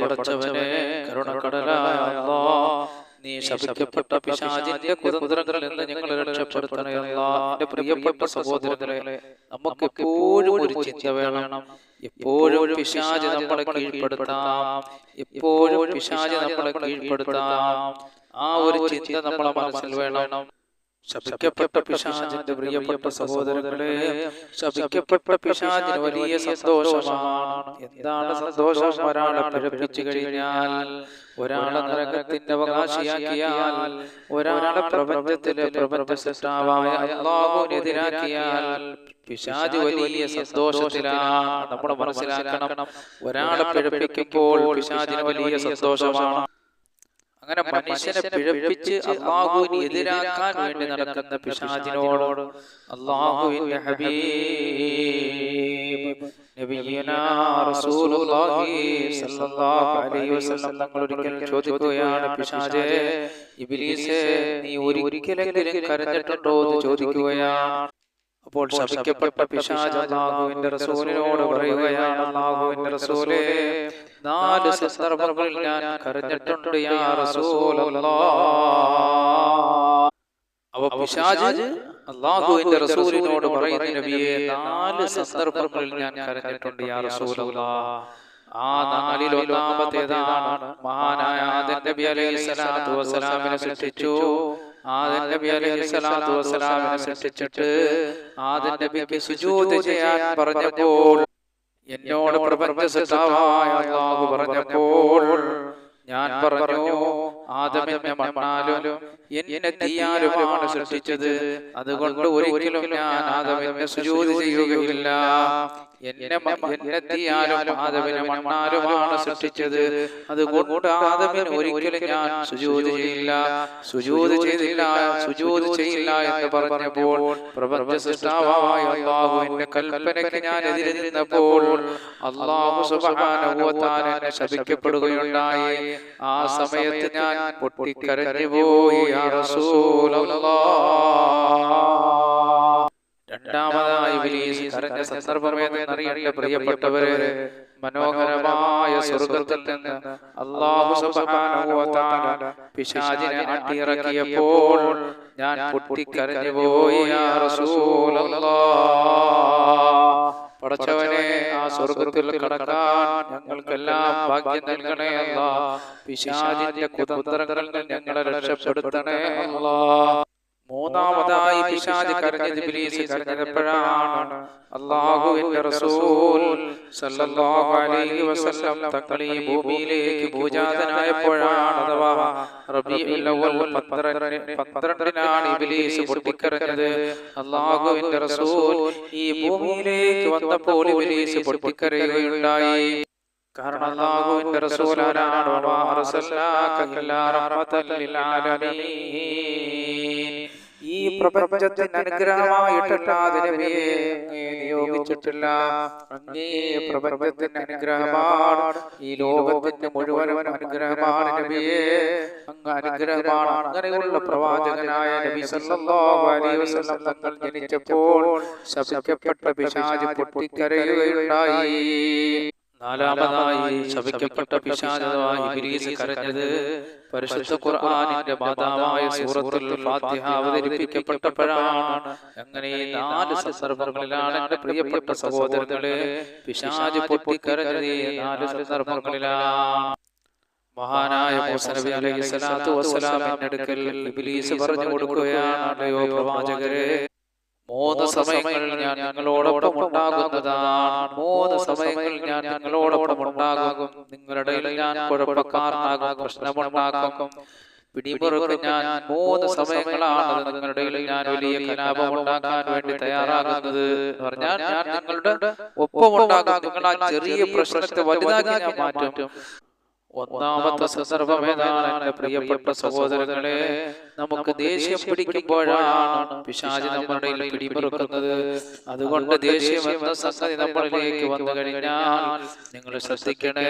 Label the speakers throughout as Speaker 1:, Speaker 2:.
Speaker 1: പടച്ചവനെ കരുണക്കടലായ അല്ലാ നീ ശപിക്കപ്പെട്ട പിശാചിന്റെ കുതന്ത്രങ്ങളിൽ നിന്ന് ഞങ്ങളെ എന്റെ പ്രിയപ്പെട്ട സഹോദരങ്ങളെ നമുക്ക് എപ്പോഴും ഒരു ചിന്ത വേണം. എപ്പോഴും പിശാച് നമ്മളെ കീഴ്പ്പെടുത്താം. എപ്പോഴും പിശാച് നമ്മളെ കീഴ്പ്പെടുത്താം. ആ ഒരു ചിന്ത നമ്മളെ മനസ്സിൽ വേണം. ശപിക്കപ്പെട്ട പിശാചിന്റെ പ്രിയപ്പെട്ട സഹോദരങ്ങളെ ശപിക്കപ്പെട്ട പിശാചിന് വലിയ സന്തോഷമാണ്. എന്താണ് സന്തോഷം? ഒരാളെ പിഴപ്പിച്ചു കഴിഞ്ഞാൽ ഒരാളെ നരകത്തിന്റെ അവകാശിയാക്കിയാൽ ഒരാളെ പ്രപഞ്ചത്തിലെ പ്രപഞ്ച സൃഷ്ടാവായ അള്ളാഹുവിനെതിരാക്കിയാൽ പിശാജ് വലിയ സന്തോഷത്തിലാണ് നമ്മൾ മനസ്സിലാക്കണം. ഒരാളെ പിഴപ്പിക്കുമ്പോൾ പിശാചിന് വലിയ സന്തോഷമാണ്. അങ്ങനെ മനുഷ്യനെ പിഴപ്പിച്ച് അള്ളാഹുവിന് എതിരാക്കാൻ വേണ്ടി നടക്കുന്ന പിശാചിനോട് അള്ളാഹുവിന്റെ ഹബീബ് ഒരിക്കൽ ചോദിക്കുകയാണ് പിശാചേ ഇബ്ലീസേ നീ ഒരിക്കലെങ്കിലും കരഞ്ഞിട്ടുണ്ടോ എന്ന് ചോദിക്കുകയാണ്. അപ്പോൾ ശപിക്കപ്പെട്ട പിശാച് അല്ലാഹുവിന്റെ റസൂലിനോട് പറയുകയാണ് അല്ലാഹുവിന്റെ റസൂലേ നാല് സന്ദർഭങ്ങളിൽ ഞാൻ കരഞ്ഞിട്ടുണ്ട് യാ റസൂലല്ലാഹ് അവ പിശാച് അള്ളാഹുവിന്റെ റസൂലിനോട് പറയുന്ന നബിയെ നാല് സന്ദർഭങ്ങളിൽ ഞാൻ കരഞ്ഞിട്ടുണ്ട് യാ റസൂലല്ലാഹ് ആ നാലിൽ ഒന്നാമത്തേതാണ് മഹാനായ ആദൻ നബി അലൈഹി സ്വലാത്തു വസ്സലാമിനെ സൃഷ്ടിച്ചു. നബി അലൈഹി സ്വലാത്തു വസ്സലാമിനെ സൃഷ്ടിച്ചിട്ട് ആദൻ നബിക്ക് ചെയ്യാൻ പറഞ്ഞപ്പോൾ എന്നോട് പ്രപഞ്ച സൃഷ്ടാവായ അല്ലാഹു പറഞ്ഞപ്പോൾ ഞാൻ പറഞ്ഞു ആദമിനെ മണ്ണാലും എന്നെ തീയാലുമാണ് സൃഷ്ടിച്ചത്. അതുകൊണ്ട് ഒരിക്കലും ഞാൻ ആദമിനെ സുജൂദ് ചെയ്യുകയില്ല. എന്നെ എന്നെ തീയാലും ആദമിനെ മണ്ണാലുമാണ് സൃഷ്ടിച്ചത്. അതുകൊണ്ട് ആദവിന് ഒരിക്കലും ഞാൻ സുജൂദ് ചെയ്യില്ല സുജൂദ് ചെയ്തില്ല. സുജൂദ് ചെയ്യില്ല എന്ന് പറഞ്ഞപ്പോൾ പ്രപഞ്ച സൃഷ്ടാവായ അള്ളാഹുവിന്റെ കൽപ്പനയ്ക്ക് ഞാൻ എതിരെ നിന്നപ്പോൾ അള്ളാഹു തആല എന്നെ ശപിക്കപ്പെടുകയുണ്ടായി. ആ സമയത്ത് ഞാൻ പൊട്ടിക്കരഞ്ഞു പോയി യാ രണ്ടാമതായി കരഞ്ഞ സന്ദർഭമേതെന്നറിയേണ്ട പ്രിയപ്പെട്ടവരെ. മനോഹരമായ സ്വർഗത്തിൽ നിന്ന് അള്ളാഹു സുബ്ഹാനഹു വ തആല പിശാചിനെ അട്ടിയിറക്കിയപ്പോൾ ഞാൻ പൊട്ടിക്കരഞ്ഞു പോയി പടച്ചവനെ ആ സ്വർഗത്തിൽ കടക്കാൻ ഞങ്ങൾക്കെല്ലാം ഭാഗ്യം നൽകണേ അല്ല പിശാചിന്റെ കുതന്ത്രങ്ങളിൽ ഞങ്ങളെ രക്ഷപ്പെടുത്തണേ അല്ലാ മൂന്നാമതായി പിശാച് കരഞ്ഞത് ഇബ്ലീസ് കരഞ്ഞപ്പോഴാണ് അല്ലാഹുവിന്റെ റസൂൽ സല്ലല്ലാഹു അലൈഹി വസല്ലം തങ്ങൾ ഈ ഭൂമിയിലേക്ക് ഭൂജാതനായപ്പോഴാണ് അഥവാ റബീഉൽ അവ്വൽ പന്ത്രണ്ടിന് പന്ത്രണ്ടിനാണ് ഇബ്ലീസ് പൊട്ടിക്കരഞ്ഞത്. അല്ലാഹുവിന്റെ റസൂൽ ഈ ഭൂമിയിലേക്ക് വന്നപ്പോൾ ഇബ്ലീസ് പൊട്ടിക്കരയുകയുണ്ടായി. കാരണം അല്ലാഹുവിന്റെ റസൂലാനാണ് വാ അർസൽനാക ഇല്ലാ റഹ്മത്തൽ ലിൽ ആലമീൻ ഈ പ്രപഞ്ചത്തിന് അനുഗ്രഹമായിട്ടല്ലാതെ നിയോഗിച്ചിട്ടില്ല. അങ്ങേ പ്രപഞ്ചത്തിന് അനുഗ്രഹമാണ്. ഈ ലോകത്തിന്റെ മുഴുവനും അനുഗ്രഹമാണ് നബിയെ. അങ്ങ് അനുഗ്രഹമാണ്. അങ്ങനെയുള്ള പ്രവാചകനായ നബി സല്ലല്ലാഹു അലൈഹി വസല്ലം തങ്ങൾ ജനിച്ചപ്പോൾ ശപിക്കപ്പെട്ട പിശാചി പൊട്ടിക്കരയുകയുണ്ടായി. നാലാമതായി ശപിക്കപ്പെട്ട പിശാചതമായി ഇബ്ലീസ് കരഞ്ഞത് പരിശുദ്ധ ഖുർആനിന്റെ മാതാവായ സൂറത്തുൽ ഫാത്തിഹ അവതരിപ്പിക്കപ്പെട്ടപ്പോഴാണ് അങ്ങനെ നാല് സന്ദർഭങ്ങളിലാണ് എന്റെ പ്രിയപ്പെട്ട സഹോദരങ്ങളെ പിശാച് പൊട്ടിക്കരഞ്ഞത് നാല് സന്ദർഭങ്ങളിലാണ്. മഹാനായ മൂസ നബി അലൈഹി സ്വലാത്തു വസ്സലാമിന്റെ അടുക്കൽ ഇബ്ലീസ് പറഞ്ഞു കൊടുക്കുകയാണ് പ്രവാചകരെ മൂന്ന് സമയങ്ങളിൽ ഞാൻ നിങ്ങളോടൊപ്പം ഉണ്ടാകുന്നതാണ് മൂന്ന് സമയങ്ങളിൽ ഞാൻ നിങ്ങളോടൊപ്പം ഉണ്ടാകും നിങ്ങളുടെ ഞാൻ കുഴപ്പക്കാരനാകും പ്രശ്നമുണ്ടാക്കും. പിടിമുറുക്ക് ഞാൻ മൂന്ന് സമയങ്ങളാണ് നിങ്ങളുടെ ഞാൻ വലിയ കലാപം ഉണ്ടാക്കാൻ വേണ്ടി തയ്യാറാകുന്നത്. പറഞ്ഞാൽ ഞാൻ നിങ്ങളുടെ ഒപ്പം ഉണ്ടാകും നിങ്ങൾ ചെറിയ പ്രശ്നത്തെ വലുതാക്കി ഞാൻ മാറ്റും. ഒന്നാമത്തെ സന്ദർഭം ഏതാണ് എന്റെ പ്രിയപ്പെട്ട സഹോദരങ്ങളെ നമുക്ക് ദേഷ്യം പിടിക്കുമ്പോഴാണ് പിശാചി നമ്മുടെ പിടിമുറുക്കുന്നത് അതുകൊണ്ട് ദേഷ്യം എന്ന സംഗതി നമ്മളിലേക്ക് വന്നു കഴിഞ്ഞാൽ നിങ്ങൾ ശ്രദ്ധിക്കണേ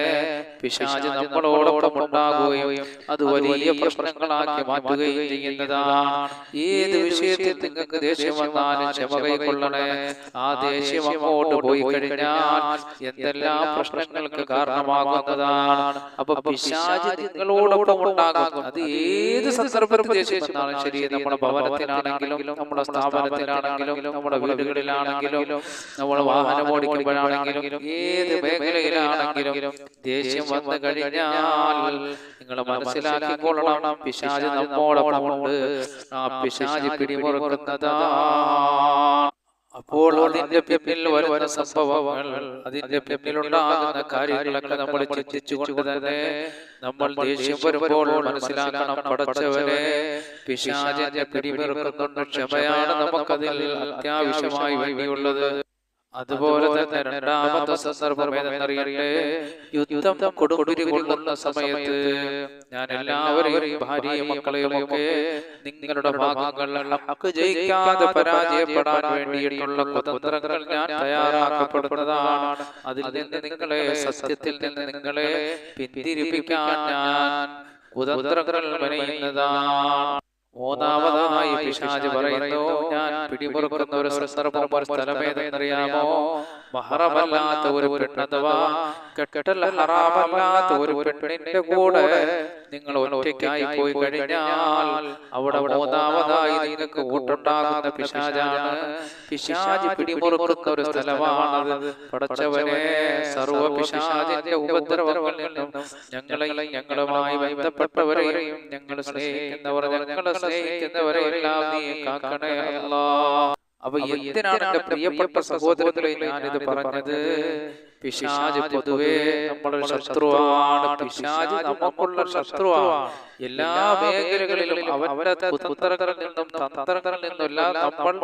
Speaker 1: പിശാചി നമ്മളോടൊപ്പം ഉണ്ടാകുകയും അത് വലിയ പ്രശ്നങ്ങളാക്കി മാറ്റുകയും ചെയ്യുന്നതാണ്. ഏത് വിഷയത്തിൽ നിങ്ങൾക്ക് ദേഷ്യം വന്നാലും ക്ഷമ കൈക്കൊള്ളണേ. ആ ദേഷ്യം അങ്ങോട്ട് പോയി കഴിഞ്ഞാൽ എന്തെല്ലാം പ്രശ്നങ്ങൾക്ക് കാരണമാകുന്നതാണ്. അപ്പൊ പിശാചി നിങ്ങളോടൊപ്പം ഉണ്ടാകും അത് ഏത് സന്ദർഭത്തിൽ ശരി നമ്മുടെ ഭവനത്തിലാണെങ്കിലും നമ്മുടെ സ്ഥാപനത്തിലാണെങ്കിലും നമ്മുടെ വീടുകളിലാണെങ്കിലും നമ്മൾ വാഹനം ഓടിക്കുമ്പോഴാണെങ്കിലും ഏത് മേഖലയിലാണെങ്കിലും ദേഷ്യം വന്നു കഴിഞ്ഞാൽ നിങ്ങൾ മനസ്സിലാക്കിക്കൊള്ളണം. പിശാജ് നമ്മോടൊപ്പം ഉണ്ട് ആ പിശാചി പിടിമുറുക്കുന്നതാണ് അപ്പോൾ അതിന്റെ പിന്നിൽ വരുന്ന സംഭവങ്ങൾ അതിന്റെ പിന്നിലുണ്ടാകുന്ന കാര്യങ്ങളൊക്കെ നമ്മൾ ചിന്തിച്ചുകൊണ്ട് തന്നെ നമ്മൾ ദേഷ്യം വരുമ്പോൾ മനസ്സിലാക്കണം പടച്ചവരെ പിശാചന്റെ പിടിമിറുക്കുന്നുണ്ട് ക്ഷമയാണ് നമുക്കതിൽ അത്യാവശ്യമായി വേണ്ടിയുള്ളത്. അതുപോലെ തന്നെ രണ്ടാമത്തെ സന്ദർഭം യുദ്ധം കൊള്ളുന്ന സമയത്ത് ഞാൻ എല്ലാവരെയും ഭാര്യയും മക്കളെയും ഒക്കെ നിങ്ങളുടെ ഭാഗങ്ങൾ ഹക്ക് ജയിക്കാതെ പരാജയപ്പെടാൻ വേണ്ടിയിട്ടുള്ള കുതന്ത്രങ്ങൾ ഞാൻ തയ്യാറാക്കപ്പെടുന്നതാണ്. അതിൽ നിന്ന് നിങ്ങളെ സത്യത്തിൽ നിന്ന് നിങ്ങളെ പിന്തിരിപ്പിക്കാൻ ഞാൻ കുതന്ത്രങ്ങൾ മെനയുന്നതാണ് മൂന്നാമതായി പിശാജ് പറയുന്നു ഞാൻ പിടിമുറുക്കുന്ന ഒരു സന്ദർഭം ഒരു സ്ഥലമേതെന്നറിയാമോ? മഹറമല്ലാത്ത ഒരു പെണ്ണ് അഥവാ കെട്ടൽ ഹറാമല്ലാത്ത ഒരു പെണ്ണിന്റെ കൂടെ നിങ്ങൾ ഒറ്റയ്ക്കായി പോയി കഴിഞ്ഞാൽ അവിടെ മൂന്നാമതായി നിങ്ങൾക്ക് കൂട്ടുണ്ടാകുന്ന പിശാചാണ്. പിശാജ് പിടിമുറുക്കുന്ന ഒരു സ്ഥലമാണ് പടച്ചവനെ സർവ പിശാജിന്റെ ഉപദ്രവങ്ങളിൽ നിന്നും ഞങ്ങളെയും ഞങ്ങളുമായി ബന്ധപ്പെട്ടവരെയും ഞങ്ങൾ സ്നേഹിക്കുന്നവർ ഞങ്ങളെ സ്നേഹിക്കുന്നവരെല്ലാം നീ കാക്കണേ അല്ലാ. അപ്പൊ എന്തിനാണ് എന്റെ പ്രിയപ്പെട്ട സഹോദരങ്ങളെ ഞാനിത് പറഞ്ഞത്? പിശാജ് പൊതുവേ നമ്മുടെ ശത്രുവാണ്. പിശാജ് നമുക്കുള്ള ശത്രുവാണ്. എല്ലാ മേഖലകളിലും അവരുടെ നിന്നും തന്ത്രങ്ങളിൽ നിന്നും എല്ലാം നമ്മൾ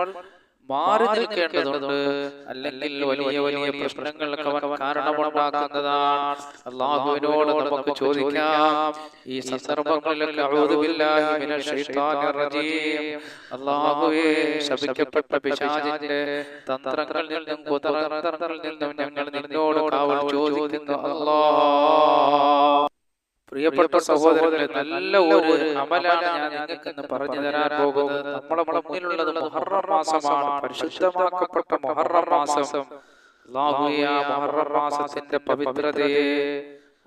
Speaker 1: മാറി നിൽക്കേണ്ടതുണ്ട്. അല്ലെങ്കിൽ വലിയ വലിയ പ്രശ്നങ്ങൾക്ക് അവൻ കാരണമുണ്ടാക്കുന്നതാണ്. അള്ളാഹുവിനോട് നമുക്ക് ചോദിക്കാം. ഈ സന്ദർഭങ്ങളിലൊക്കെ അള്ളാഹുവേ ശപിക്കപ്പെട്ട പിശാചിന്റെ തന്ത്രങ്ങളിൽ നിന്നും കുതന്ത്രങ്ങളിൽ നിന്നും ഞങ്ങൾ നിന്നോട് കാവൽ ചോദിക്കുന്നു. അല്ലാഹ് പ്രിയപ്പെട്ട സഹോദരങ്ങളെ നല്ല ഒരു അമലാണ് ഞാൻ നിങ്ങൾക്ക് ഇന്ന് പറഞ്ഞു തരാൻ പോകുന്നത്. നമ്മളെ മുന്നിലുള്ളത് മുഹറം മാസമാണ്. പരിശുദ്ധമാക്കപ്പെട്ട മുഹറം മാസം. മുഹറം മാസത്തിന്റെ പവിത്രതയെ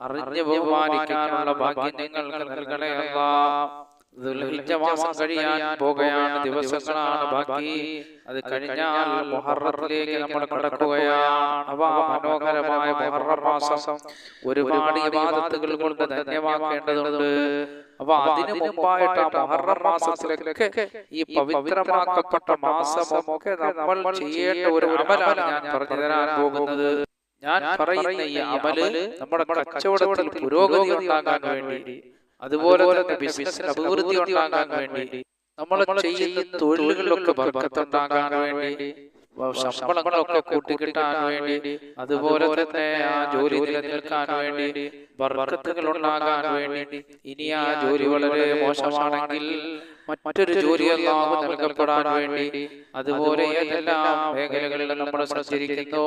Speaker 1: അറിഞ്ഞു ബഹുമാനിക്കാനുള്ള ഭാഗ്യം നിങ്ങൾക്ക് നൽകണേ അല്ലാ. മാസം കഴിയാൻ പോകുകയാണ് ദിവസങ്ങളാണ് ബാക്കി. അത് കഴിഞ്ഞാൽ മുഹറത്തിലേക്ക് നമ്മൾ കടക്കുകയാണ്. അവ മനോഹരമായ മുഹറം മാസം. ഒരുപാട് ഇബാദത്തുകൾ കൊണ്ട് ധന്യമാക്കേണ്ടതുണ്ട്. അപ്പൊ അതിനു മുമ്പായിട്ട് മുഹറം മാസത്തിലൊക്കെ ഈ പവിത്രമാക്കപ്പെട്ട മാസമൊക്കെ നമ്മൾ ചെയ്യേണ്ട ഒരു അമലാണ് ഞാൻ പറഞ്ഞു തരാൻ പോകുന്നത്. ഞാൻ പറയുന്ന ഈ അമൽ നമ്മുടെ കച്ചവടത്തിൽ പുരോഗതി ഉണ്ടാകാൻ വേണ്ടി. അതുപോലെ തന്നെ ബിസിനസ് അഭിവൃദ്ധി ഉണ്ടാകാൻ വേണ്ടി നമ്മൾ ചെയ്യുന്ന തൊഴിലുകളിലൊക്കെ ബർക്കത്തുണ്ടാകാൻ വേണ്ടി ശമ്പളങ്ങളൊക്കെ കൂട്ടിക്കിട്ടാൻ വേണ്ടി അതുപോലെ തന്നെ ആ ജോലി നിലനിൽക്കാൻ വേണ്ടി ബർക്കത്തുകൾ ഉണ്ടാകാൻ വേണ്ടി ഇനി ആ ജോലി വളരെ മോശമാണെങ്കിൽ മറ്റൊരു ജോലി അല്ലാഹു നൽകപ്പെടാൻ വേണ്ടി അതുപോലെ ഏതെല്ലാം മേഖലകളിൽ നമ്മൾ സഞ്ചരിക്കുന്നു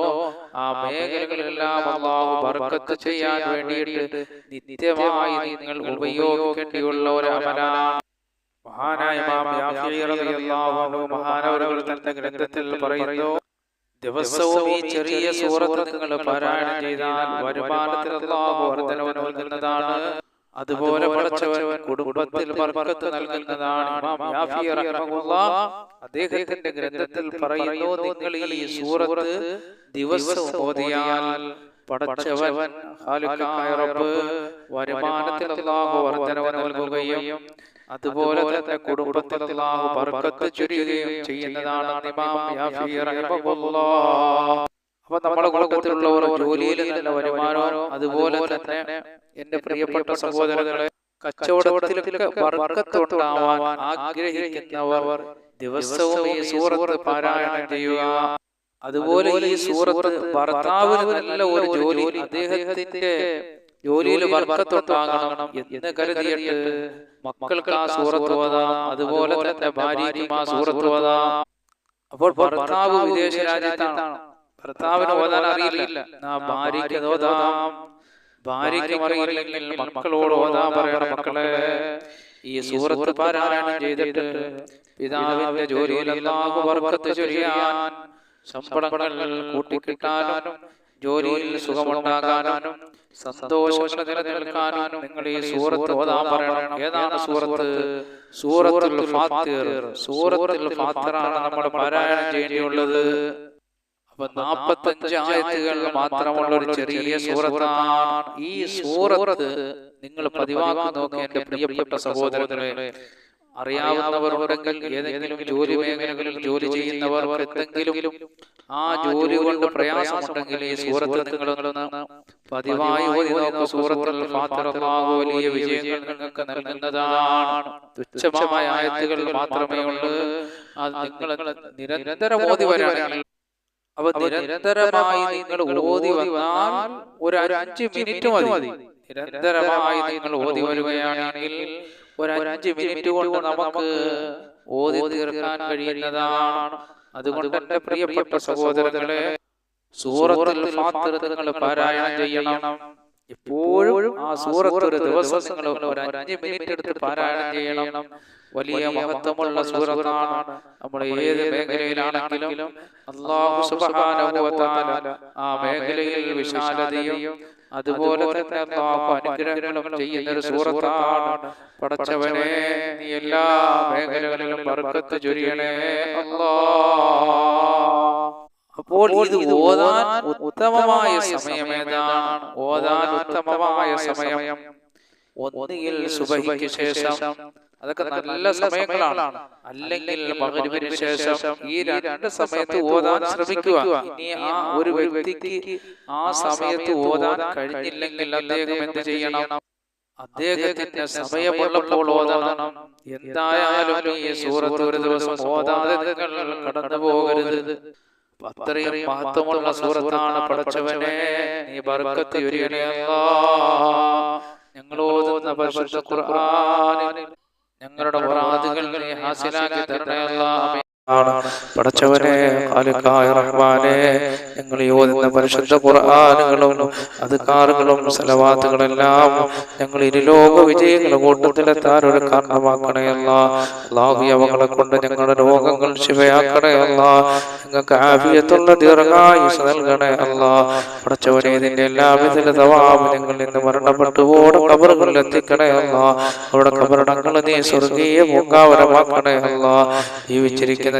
Speaker 1: ആ മേഖലകളിലെല്ലാം അള്ളാഹു ബർക്കത്ത് ചെയ്യാൻ വേണ്ടിയിട്ട് നിത്യമായി നിങ്ങൾ ഉപയോഗിക്കേണ്ടിയുള്ള ഒരു അമലാണ്. മഹാനായ തന്റെ ഗ്രന്ഥത്തിൽ പറയുന്നു ദിവസവും ഈ ചെറിയ സൂറത്ത് നിങ്ങൾ പാരായണം ചെയ്താൽ വരുമാനത്തിൽ അല്ലാഹു വർധനവ് നൽകുന്നതാണ്. അതുപോലെ പഠിച്ചവൻ കുടുംബത്തിൽ ബർക്കത്ത് നൽകുന്നതാണ് അദ്ദേഹത്തിന്റെ ഗ്രന്ഥത്തിൽ പറയുന്നു നിങ്ങൾ ഈ സൂറത്ത് ദിവസവും ഓതിയാൽ പടച്ചവൻ വരുമാനത്തിൽ വർധനവ് നൽകുകയും അതുപോലെ തന്നെ കുടുംബത്തിൽ അല്ലാഹു ബർക്കത്ത് ചൊരിയുകയും ചെയ്യുന്നതാണ് അപ്പൊ നമ്മുടെ കൂട്ടത്തിലുള്ളവർ ജോലിയിൽ നല്ല വരുമാനവും അതുപോലെ തന്നെ എന്റെ പ്രിയപ്പെട്ട സഹോദരങ്ങളെ കച്ചവടത്തിലൊക്കെ ബർക്കത്ത് ഉണ്ടാവാൻ ആഗ്രഹിക്കുന്നവർ ദിവസവും ഈ സൂറത്ത് പാരായണം ചെയ്യുക. അതുപോലെ ഈ സൂറത്ത് ഭർത്താവിന് നല്ല ഒരു ജോലി അദ്ദേഹത്തിന്റെ ജോലിയിൽ വർക്കത്തുണ്ടാകണം എന്ന് കരുതിയിട്ട് മക്കൾക്ക് ആ സൂറത്ത് ഓതാം. അതുപോലെ തന്നെ ഭാര്യയ്ക്കും ആ സൂറത്ത് ഓതാം. അപ്പോൾ ഭർത്താവ് വിദേശ രാജ്യത്താണ് ഭർത്താവിന് ഓതാൻ അറിയില്ല. ഭാര്യയ്ക്ക് ഓതാം. ഭാര്യയ്ക്ക് അറിയില്ലെങ്കിൽ മക്കളോട് ഓതാൻ പറയണം മക്കളെ. ഈ സൂറത്ത് പാരായണം ചെയ്തിട്ട് പിതാവിന്റെ ജോലിയിൽ അല്ലാഹു വർക്കത്ത് ചൊരിയാൻ ശമ്പളങ്ങൾ കൂട്ടിക്കിട്ടാനും ജോലിയിൽ സുഖമുണ്ടാകാനും സന്തോഷങ്ങൾ നിലനിൽക്കാനും നിങ്ങൾ ഈ സൂറത്ത് ഓതാൻ പറയണം. ഏതാണ് സൂറത്ത് സൂറത്തുൽ ഫാത്തിർ സൂറത്തുൽ ഫാത്തിറാണ് നമ്മൾ പാരായണം ചെയ്യേണ്ടിയുള്ളത്. അപ്പൊ നാപ്പത്തഞ്ച് ആയത്തുകൾ മാത്രമുള്ള ഒരു ചെറിയ സൂറത്താണ്. ഈ സൂറത്ത് നിങ്ങൾ പതിവാക്കി നോക്കി എന്റെ പ്രിയപ്പെട്ട സഹോദരങ്ങളെ. അറിയാവുന്നവരുണ്ടെങ്കിൽ ഏതെങ്കിലും ജോലി മേഖലകളിൽ ജോലി ചെയ്യുന്നവർ എന്തെങ്കിലും ആ ജോലി കൊണ്ട് പ്രയാസമുണ്ടെങ്കിൽ ഈ സൂറത്ത് നിങ്ങളൊന്ന് പതിവായി ഓതി സൂറത്തുൽ വലിയ വിജയങ്ങൾ നിങ്ങൾക്ക് നൽകുന്നതാണ്. തുച്ഛമായ ആയത്തുകൾ മാത്രമേ ഉള്ളൂ. അത് നിങ്ങൾ നിരന്തരം ഓതി വരാണെങ്കിൽ അപ്പൊ നിരന്തരമായി നിങ്ങൾ ഓതി വന്നാൽ ഒരു അഞ്ച് മിനിറ്റ് മതി. നിരന്തരമായി നിങ്ങൾ ഓതി വരികയാണെങ്കിൽ ഒരു അഞ്ച് മിനിറ്റ് കൊണ്ട് നമുക്ക് ഓതി തീർക്കാൻ കഴിയുന്നതാണ്. അതുകൊണ്ട് എന്റെ പ്രിയപ്പെട്ട സഹോദരങ്ങളെ സൂറത്തിൽ നിങ്ങൾ പാരായണം ചെയ്യണം. എപ്പോഴും ആ സൂറത്ത് ഒരു ദിവസം നിങ്ങൾ ഒരു അഞ്ച് മിനിറ്റ് എടുത്ത് പാരായണം ചെയ്യണം. വലിയ മഹത്വമുള്ള സൂറത്താണ് നമ്മൾ ഏത് മേഖലയിലാണെങ്കിലും അള്ളാഹു സുബ്ഹാനഹു വ തആല ആ മേഖലയിൽ വിശാലതയും അതുപോലെ തന്നെ അള്ളാഹു അനുഗ്രഹങ്ങളും ചെയ്യുന്ന ഒരു സൂറത്താണ്. പടച്ചവനെ നീ എല്ലാ മേഖലകളിലും ബർക്കത്ത് ചൊരിയണേ അല്ലാ അപ്പോൾ ഇത് ഓതാൻ ഉത്തമമായ സമയമേതാണ്. ഏതാണ് ഓതാൻ ഉത്തമമായ സമയം. ഒന്നുകിൽ സുബഹിക്ക് ശേഷം. അതൊക്കെ നല്ല സമയങ്ങളാണ്. അല്ലെങ്കിൽ മകരിവിന് ശേഷം ഈ രണ്ട് സമയത്ത് ഓതാൻ ശ്രമിക്കുക. ഇനി ആ ഒരു വ്യക്തിക്ക് ആ സമയത്ത് ഓതാൻ കഴിഞ്ഞില്ലെങ്കിൽ അദ്ദേഹം എന്ത് ചെയ്യണം? അദ്ദേഹത്തിന്റെ സമയമുള്ളപ്പോൾ ഓതണം. എന്തായാലും ഈ സൂറത്ത് ഒരു ദിവസം ഓതാതെ കടന്നു പോകരുത്. അത്രയും മഹത്വമുള്ള സൂറത്താണ് പടച്ചവനെ നീ ബർക്കത്ത്. ഞങ്ങൾ ഓതുന്ന പരിശുദ്ധ ഖുർആനിൽ ഞങ്ങളുടെ മുറാദുകൾ നീ ഹാസിലാക്കി തരണേ അല്ലാ. പടച്ചവനെ റഹ്മാനെ ഞങ്ങൾ യോജിക്കുന്ന പരിശുദ്ധ ഖുർആനുകളും അധികാറുകളും സലവാത്തുകളെല്ലാം ഞങ്ങൾ ഇരുലോക വിജയങ്ങൾ കൂട്ടത്തിലെത്താൻ ഒരു കാരണമാക്കണയല്ല അള്ളാഹു കൊണ്ട് ഞങ്ങളുടെ രോഗങ്ങൾ ശിവയാക്കണയല്ല ഞങ്ങൾക്ക് ആഫിയത്തുള്ള ദീർഘായുസ് നൽകണേ അല്ല. പടച്ചവനെ ഇതിന്റെ എല്ലാവിധ തവാബ് ഞങ്ങൾ ഇന്ന് മരണപ്പെട്ടു ഓടെ കബറുകളിൽ എത്തിക്കണേ അല്ല. അവിടെ കബറടങ്ങൾ നീ സ്വർഗീയ പൂങ്കാവരമാക്കണേ അല്ല. ജീവിച്ചിരിക്കുന്ന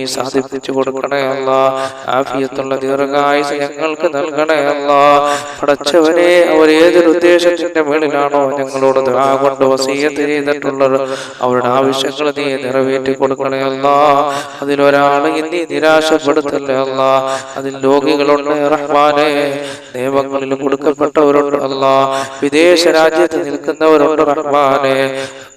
Speaker 1: സാധിപ്പിച്ചു കൊടുക്കണേ ആഫിയത്തുള്ള ദീർഘായുസ് ഞങ്ങൾക്ക് നൽകണേ അല്ല. പടച്ചവനെ അവർ ഏതൊരു ഉദ്ദേശത്തിന്റെ മേളിലാണോ ഞങ്ങളോട് കൊണ്ട് വസീയത്ത് ചെയ്തിട്ടുള്ളത് അവരുടെ ആവശ്യങ്ങൾ നീ നിറവേറ്റി കൊടുക്കണേ അതിലൊരാളെ നീ നിരാശപ്പെടുത്തല്ലേ അല്ല. അതിൽ രോഗികളുണ്ട് റഹ്മാനെ നിയമങ്ങളിൽ കൊടുക്കപ്പെട്ടവരുണ്ട് അല്ല. വിദേശ രാജ്യത്ത് നിൽക്കുന്നവരുണ്ട് റഹ്മാനെ.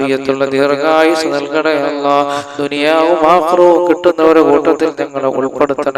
Speaker 1: ആഫിയത്തുള്ള ദീർഘായുസ് നൽകണേ അല്ല. ദുനിയാവും ആക്രവും കിട്ടുന്നവരുടെ കൂട്ടത്തിൽ ഞങ്ങളെ ഉൾപ്പെടുത്തണേ